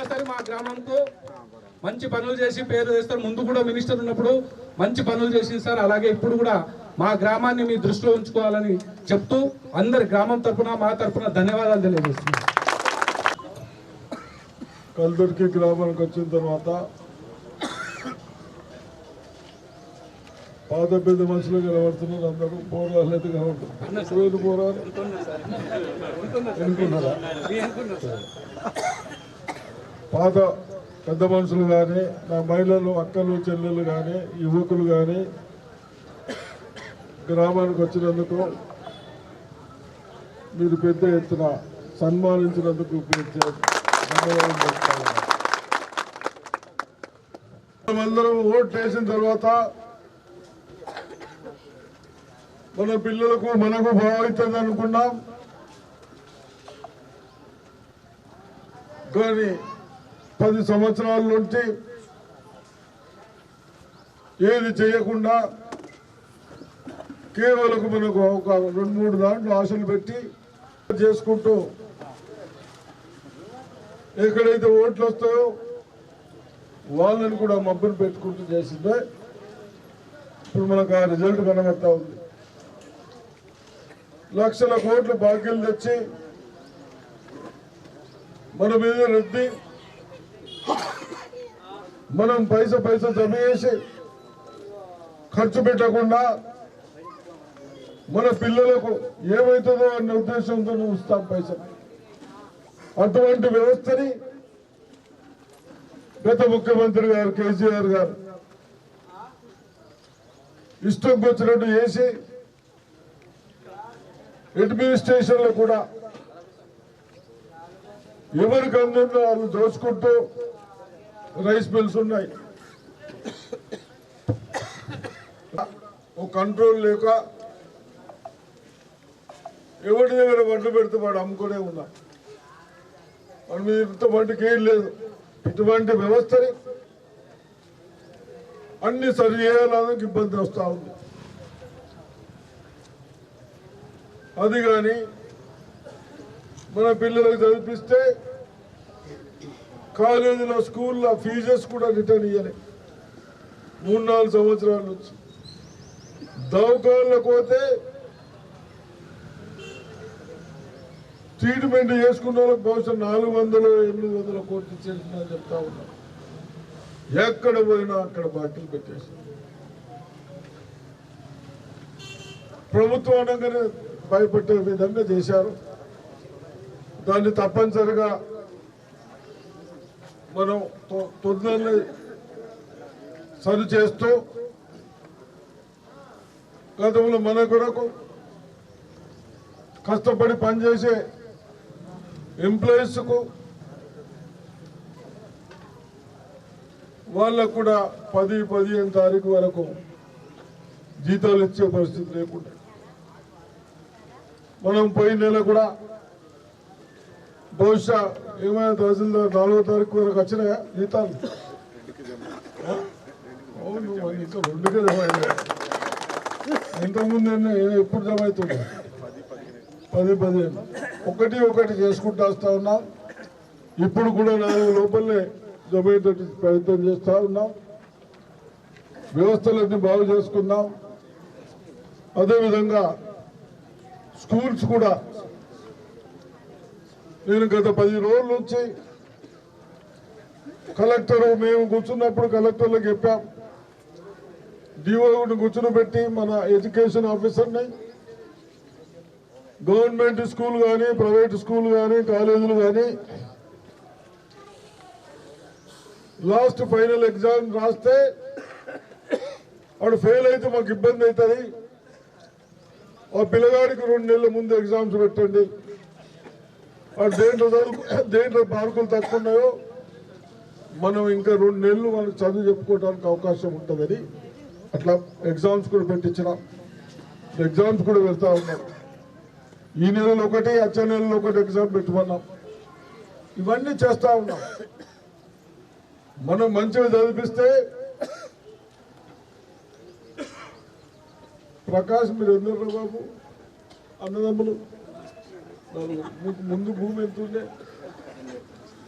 Compulsory మా గ్రామంకు మంచి పనులు చేసి పేరు తెస్తారు. ముందు కూడా మినిస్టర్ ఉన్నప్పుడు మంచి పనులు చేసింది సార్. అలాగే ఇప్పుడు కూడా మా గ్రామాన్ని మీ దృష్టిలో ఉంచుకోవాలని చెప్తూ అందరి గ్రామం తరఫున మా తరఫున ధన్యవాదాలు తెలియజేస్తున్నాను కల్దుర్కి గ్రామానికి వచ్చిన తర్వాత పాత పెద్ద మనుషులు కనబడుతున్నారు. అందరూ పోరాలు అయితే కనబడుతున్నారు. పోరాలు ఎన్నుకున్నారా? పాత పెద్ద మనుషులు కానీ నా మహిళలు అక్కలు చెల్లెలు కానీ యువకులు కానీ గ్రామానికి వచ్చినందుకు మీరు పెద్ద ఎత్తున సన్మానించినందుకు మనమందరం ఓట్ వేసిన తర్వాత మన పిల్లలకు మనకు బాగుంటుంది అనుకున్నాం. కానీ పది సంవత్సరాల నుంచి ఏది చేయకుండా కేవలం మనకు ఒక రెండు మూడు దాంట్లో ఆశలు పెట్టి చేసుకుంటూ ఎక్కడైతే ఓట్లు వస్తాయో వాళ్ళని కూడా మబ్బులు పెట్టుకుంటూ చేసిందే. ఇప్పుడు మనకు ఆ రిజల్ట్ కనబడతా ఉంది. లక్షల కోట్లు బాకీలు తెచ్చి మన మీద రద్దీ మనం పైస పైస జమ చేసి ఖర్చు పెట్టకుండా మన పిల్లలకు ఏమవుతుందో అనే ఉద్దేశంతో ఉస్తాం పైసలు అటువంటి వ్యవస్థని గత ముఖ్యమంత్రి గారు కేసీఆర్ గారు ఇష్టం వచ్చినట్టు చేసి అడ్మినిస్ట్రేషన్లో కూడా ఎవరికి అందిందో వాళ్ళు దోచుకుంటూ రైస్ మిల్స్ ఉన్నాయి. ఒక కంట్రోల్ లేక ఎవరి దగ్గర వడ్లు పెడితే వాడు అమ్ముకునే ఉన్నా. వాడి మీద ఇంత మటుకు ఏం లేదు. ఇటువంటి వ్యవస్థని అన్ని సరి చేయాలని ఇబ్బంది వస్తూ ఉంది. అది కానీ మన పిల్లలకు చదివిస్తే కాలేజీలో స్కూల్లో ఫీజెస్ కూడా రిటర్న్ ఇవ్వాలి మూడు నాలుగు సంవత్సరాల నుంచి. దవకాళ్ళకు పోతే ట్రీట్మెంట్ చేసుకున్న వాళ్ళకి బహుశా నాలుగు వందలు ఎనిమిది వందల కోట్లు ఇచ్చేసిన చెప్తా ఉన్నారు ఎక్కడ పోయినా అక్కడ బాటిల్ పెట్టేసి. ప్రభుత్వం అనగానే భయపెట్టే విధంగా చేశారు. దాన్ని తప్పనిసరిగా మనం తొందరని సరి చేస్తూ గతంలో మన కొరకు కష్టపడి పనిచేసే ఎంప్లాయీస్కు వాళ్ళకు కూడా పది పదిహేను తారీఖు వరకు జీతాలు ఇచ్చే పరిస్థితి లేకుండా. మనం పోయిన నెల కూడా బహుశా ఏమైనా తహసీల్దార్ నాలుగో తారీఖు వరకు వచ్చినాయా జీతాలు. అవును ఇంకా రెండుకే జమ అయినాయి ఇంతకుముందు ఎప్పుడు జమ అవుతుంది? పది పదిహేను. ఒకటి ఒకటి చేసుకుంటూ వస్తా ఉన్నాం. ఇప్పుడు కూడా నాలుగు లోపలనే జమ అయ్యేటట్టు ప్రయత్నం చేస్తూ ఉన్నాం. వ్యవస్థలన్నీ బాగు చేసుకున్నాం అదేవిధంగా స్కూల్స్ కూడా నేను గత పది రోజుల నుంచి కలెక్టర్ మేము కూర్చున్నప్పుడు కలెక్టర్లకు చెప్పాం. డిఓని కూర్చుని మన ఎడ్యుకేషన్ ఆఫీసర్ని గవర్నమెంట్ స్కూల్ కానీ ప్రైవేట్ స్కూల్ కానీ కాలేజీలు కానీ లాస్ట్ ఫైనల్ ఎగ్జామ్ రాస్తే వాడు ఫెయిల్ అయితే మాకు ఇబ్బంది అవుతుంది. ఆ పిల్లగాడికి రెండు నెలల ముందు ఎగ్జామ్స్ పెట్టండి. వాడు దేంట్లో దేంట్లో మార్కులు తక్కువ ఉన్నాయో మనం ఇంకా రెండు నెలలు మనకు చదువు చెప్పుకోవడానికి అవకాశం ఉంటుందని అట్లా ఎగ్జామ్స్ కూడా పెట్టించినాం. ఎగ్జామ్స్ కూడా పెడతా ఉన్నాం ఈ నెలలో ఒకటి వచ్చే నెలలో ఒకటి ఎగ్జామ్ పెట్టుకున్నాం ఇవన్నీ చేస్తూ ఉన్నాం. మనం మంచిగా చదివిస్తే ప్రకాష్ మీరు ఎందుకు బాబు? అన్నదమ్ములు. ముందు భూమి ఎంత ఉండే?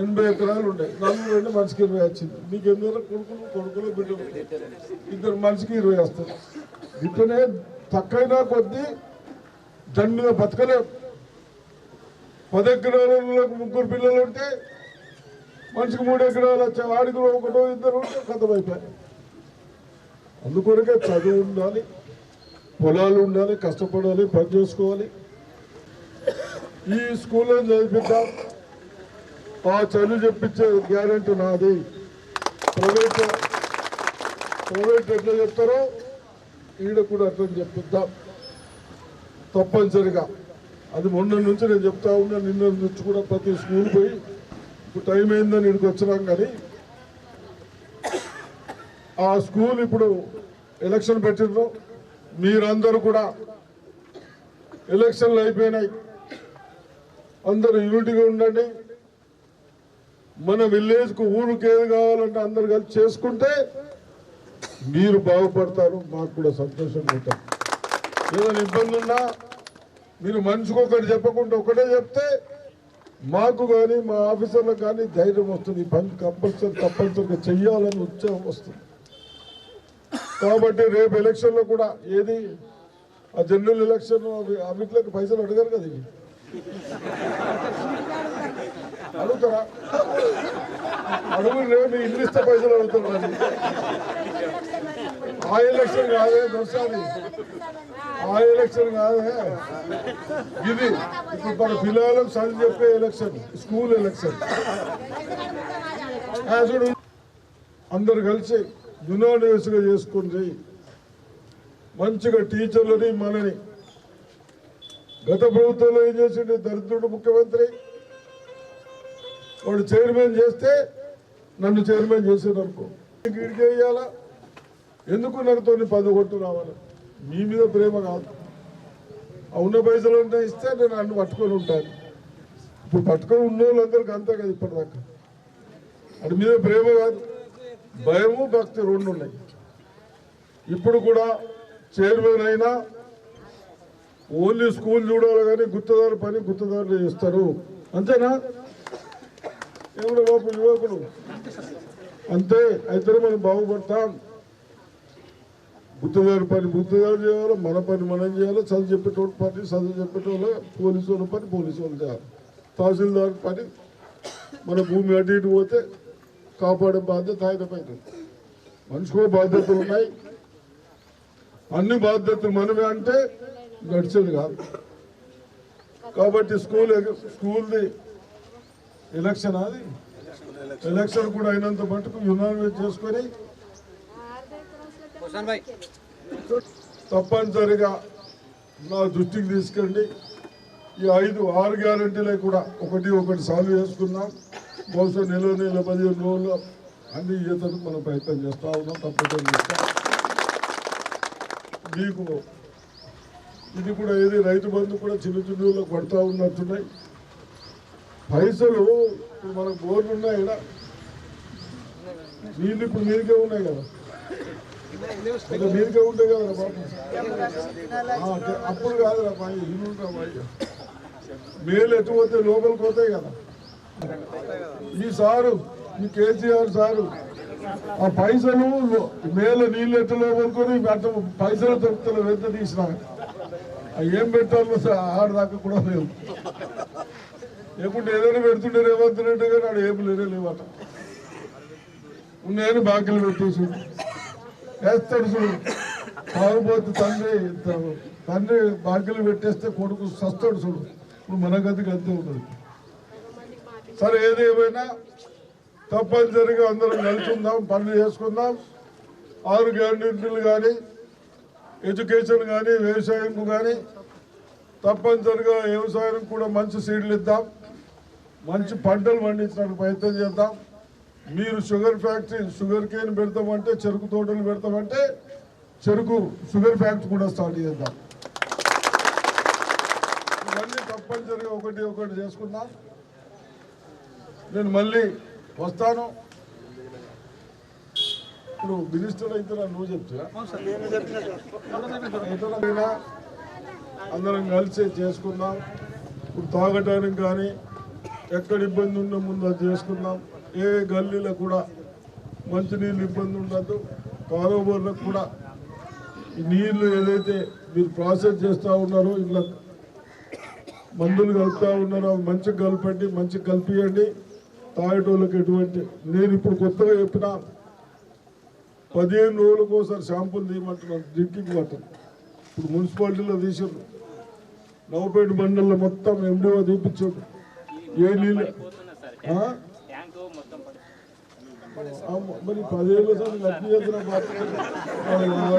ఎనభై ఎకరాలు ఉండే. నలుగురు అంటే మనిషికి ఇరవై వచ్చింది. మీకు ఎందుకు కొడుకులు? కొడుకులు బిడ్డలు. ఇద్దరు మనిషికి ఇరవై వస్తుంది ఇట్లనే తక్కువైనా కొద్దీ దాని మీద బతకలేం. పది ఎకరాలకు ముగ్గురు పిల్లలు ఉంటే మనిషికి మూడు ఎకరాలు వచ్చే వాడికి ఒకటో ఇద్దరు ఉంటే కథమైపోయాయి అందుకొరకే చదువు ఉండాలి పొలాలు ఉండాలి కష్టపడాలి పని చేసుకోవాలి. ఈ స్కూల్లో చదివిద్దాం ఆ చదువు చెప్పించే గ్యారెంటీ నాది. ప్రైవేట్ ప్రైవేట్ ఎట్లా చెప్తారో ఈడ కూడా అట్లా చెప్పిద్దాం తప్పనిసరిగా. అది మొన్న నుంచి నేను చెప్తా ఉన్నా నిన్న నుంచి కూడా ప్రతి స్కూల్ పోయి ఇప్పుడు టైం అయిందని ఇక్కడికి వచ్చినాం కానీ ఆ స్కూల్ ఇప్పుడు ఎలక్షన్ పెట్టిండ్రు. మీరందరూ కూడా ఎలక్షన్లు అయిపోయినాయి. అందరూ యూనిటీగా ఉండండి. మన విలేజ్కు ఊరికి ఏది కావాలంటే అందరు కలిసి చేసుకుంటే మీరు బాగుపడతారు మాకు కూడా సంతోషంగా ఉంటారు ఏదైనా ఇబ్బంది ఉన్నా మీరు మనిషికి ఒకటి చెప్పకుండా ఒకటే చెప్తే మాకు కానీ మా ఆఫీసర్లకు కానీ ధైర్యం వస్తుంది. ఈ పని కంపల్సరీ తప్పనిసరిగా చెయ్యాలని ఉత్సాహం వస్తుంది. కాబట్టి రేపు ఎలక్షన్లో కూడా ఏది? ఆ జనరల్ ఎలక్షన్ అవి అవిట్లకి పైసలు అడగరు కదా ఇవి. అడుగుతారా? అడుగులే రేపు మీ ఇల్లు ఇస్తే పైసలు అడుగుతారు? ఆ ఎలక్షన్ కాదే దొరసారి ఆ ఎలక్షన్ కాదే. ఇది ఇప్పుడు మన పిల్లలకు చదువు చెప్పే ఎలక్షన్ స్కూల్ ఎలక్షన్ ఆ అందరు కలిసి యునానియస్గా చేసుకుని మంచిగా టీచర్లని మనని గత ప్రభుత్వంలో ఏం చేసిండు? దరిద్రుడు ముఖ్యమంత్రి. వాడు చైర్మన్ చేస్తే నన్ను చైర్మన్ చేసాడు అనుకో ఇంటికి చేయాలా ఎందుకు నాకుతో పది కొట్టు రావాలి మీ మీద ప్రేమ కాదు. ఆ ఉన్న పైసలు ఉంటే ఇస్తే నేను అన్ను పట్టుకొని ఉంటాను. ఇప్పుడు పట్టుకొని ఉన్న వాళ్ళందరికీ అంతే కదా ఇప్పటిదాకా. అటు మీద ప్రేమ కాదు. భయము భక్తి రెండు ఉన్నాయి ఇప్పుడు కూడా చైర్మన్ అయినా ఓన్లీ స్కూల్ చూడాలి కానీ గుత్తదారు పని గుత్తదారులు చేస్తారు. అంతేనా? ఏమన్నా బాబు యువకులు అంతే అయితే మనం బాగుపడతాం. గుత్తదారు పని గుత్తదారు చేయాలి మన పని మనం చేయాలి. చదువు చెప్పేటోడు పని చదువు చెప్పేటోళ్ళు పోలీసు వాళ్ళ పని పోలీసు వాళ్ళు చేయాలి. తహసీల్దార్ పని మన భూమి అటు ఇటు పోతే కాపాడే బాధ్యత ఆయన పైన. మనిషికో బాధ్యతలు ఉన్నాయి. అన్ని బాధ్యతలు మనమే అంటే నడిచేది కాదు. కాబట్టి స్కూల్ స్కూల్ది ఎలక్షన్ అది. ఎలక్షన్ కూడా అయినంత మటుకు యునానిమస్ చేసుకొని తప్పనిసరిగా నా దృష్టికి తీసుకెళ్ళి ఈ ఐదు ఆరు గ్యారంటీలే కూడా ఒకటి ఒకటి సాల్వ్ చేసుకుందాం. బహుశా నెల నెల పదిహేను రోజులు అన్ని ఈతకు మనం ప్రయత్నం చేస్తా ఉన్నాం తప్పకుండా మీకు ఇది కూడా ఏది రైతు బంధు కూడా చిన్న చిన్న పడుతూ ఉన్నట్టున్నాయి. పైసలు ఇప్పుడు మనకు బోర్లు ఉన్నాయి కదా. నీళ్ళు ఇప్పుడు మీరికే ఉన్నాయి కదా. ఇంకా ఉంటాయి కదా బాబు. అప్పుడు కాదురా బాయ్ ఇల్లు బాయ్. మేలు ఎటు పోతే లోపలికి పోతాయి కదా. ఈ సారు ఈ కేసీఆర్ సారు ఆ పైసలు మేలు నీళ్ళు ఎట్టు లోపలుకొని పైసలు దొరుకుతలేవు ఎంత తీసినాక ఏం పెట్టాలో స- ఆడదాకా కూడా లేవు. లేకుంటే ఏదైనా పెడుతుంటే రేవంత్ రెడ్డి గారు ఆడు ఏం లేనే లేవట నేను బాకీలు పెట్టేసి వేస్తాడు చూడు. తాగుబోతు తండ్రి తండ్రి బాకీలు పెట్టేస్తే కొడుకు సస్తాడు చూడు. ఇప్పుడు మన గదికి అంతే ఉంటుంది. సరే ఏది ఏమైనా తప్పనిసరిగా అందరం కలుసుకుందాం పనులు చేసుకుందాం. ఆరు గ్యారెంటీలు కానీ ఎడ్యుకేషన్ కానీ వ్యవసాయం కానీ తప్పనిసరిగా వ్యవసాయం కూడా మంచి సీడ్లు ఇద్దాం. మంచి పంటలు పండించడానికి ప్రయత్నం చేద్దాం. మీరు షుగర్ ఫ్యాక్టరీ షుగర్ కేన్ పెడతామంటే చెరుకు తోటలు పెడతామంటే చెరుకు షుగర్ ఫ్యాక్టరీ కూడా స్టార్ట్ చేద్దాం. ఇవన్నీ తప్పనిసరిగా ఒకటి ఒకటి చేసుకుందాం. నేను మళ్ళీ వస్తాను. ఇప్పుడు మినిస్టర్ అయితే నువ్వు చెప్తున్నా అందరం కలిసి చేసుకుందాం. ఇప్పుడు తాగటానికి కానీ ఎక్కడ ఇబ్బంది ఉన్నా ముందు అది చేసుకుందాం. ఏ గల్లీలో కూడా మంచినీళ్ళు ఇబ్బంది ఉండదు కాలువలకు కూడా నీళ్ళు ఏదైతే మీరు ప్రాసెస్ చేస్తూ ఉన్నారో ఇలా మందులు కలుపుతా ఉన్నారో అవి మంచిగా కలపండి మంచిగా కలిపియండి. తాగేటోళ్ళకి ఎటువంటి నేను ఇప్పుడు కొత్తగా చెప్పిన పదిహేను రోజులకు ఒకసారి షాంపూలు తీయమంటున్నారు డ్రింకింగ్ వాటర్. ఇప్పుడు మున్సిపాలిటీలో తీసారు నవపేట మండలిలో మొత్తం ఎండిఓ తీపించాడు ఏ నీళ్ళు? మరి పదిహేను సార్లు లబ్ధి చేసిన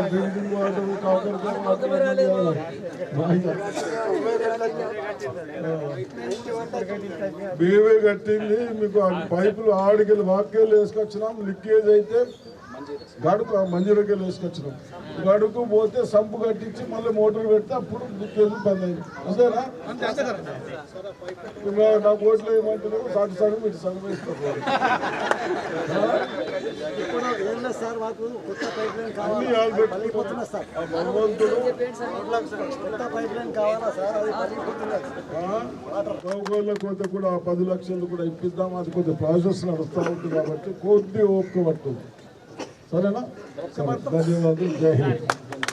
డ్రింకింగ్ వాటర్ కాకరకాయ వాటర్ మేమే కట్టింది మీకు పైపులు ఆడికెళ్ళి వాక్యాలు వేసుకొచ్చినాం లీకేజ్ అయితే గడుకు మంజూరకెళ్ళి వేసుకొచ్చినాం గడుకు పోతే సంపు కట్టించి మళ్ళీ మోటార్ పెడితే అప్పుడు లీకేజ్ బంద్ అయింది. అంతేనా? ఇంకా నా ఓట్లు ఏమంటున్నారు సాటి సగం ఇటు సగం కొంత కూడా పది లక్షలు కూడా ఇప్పిద్దాం. అది కొంచెం ప్రాసెస్ నడుస్తూ ఉంటుంది కాబట్టి కొద్ది ఓపిక పట్టుంది సరేనా సరే ధన్యవాదాలు జై హింద్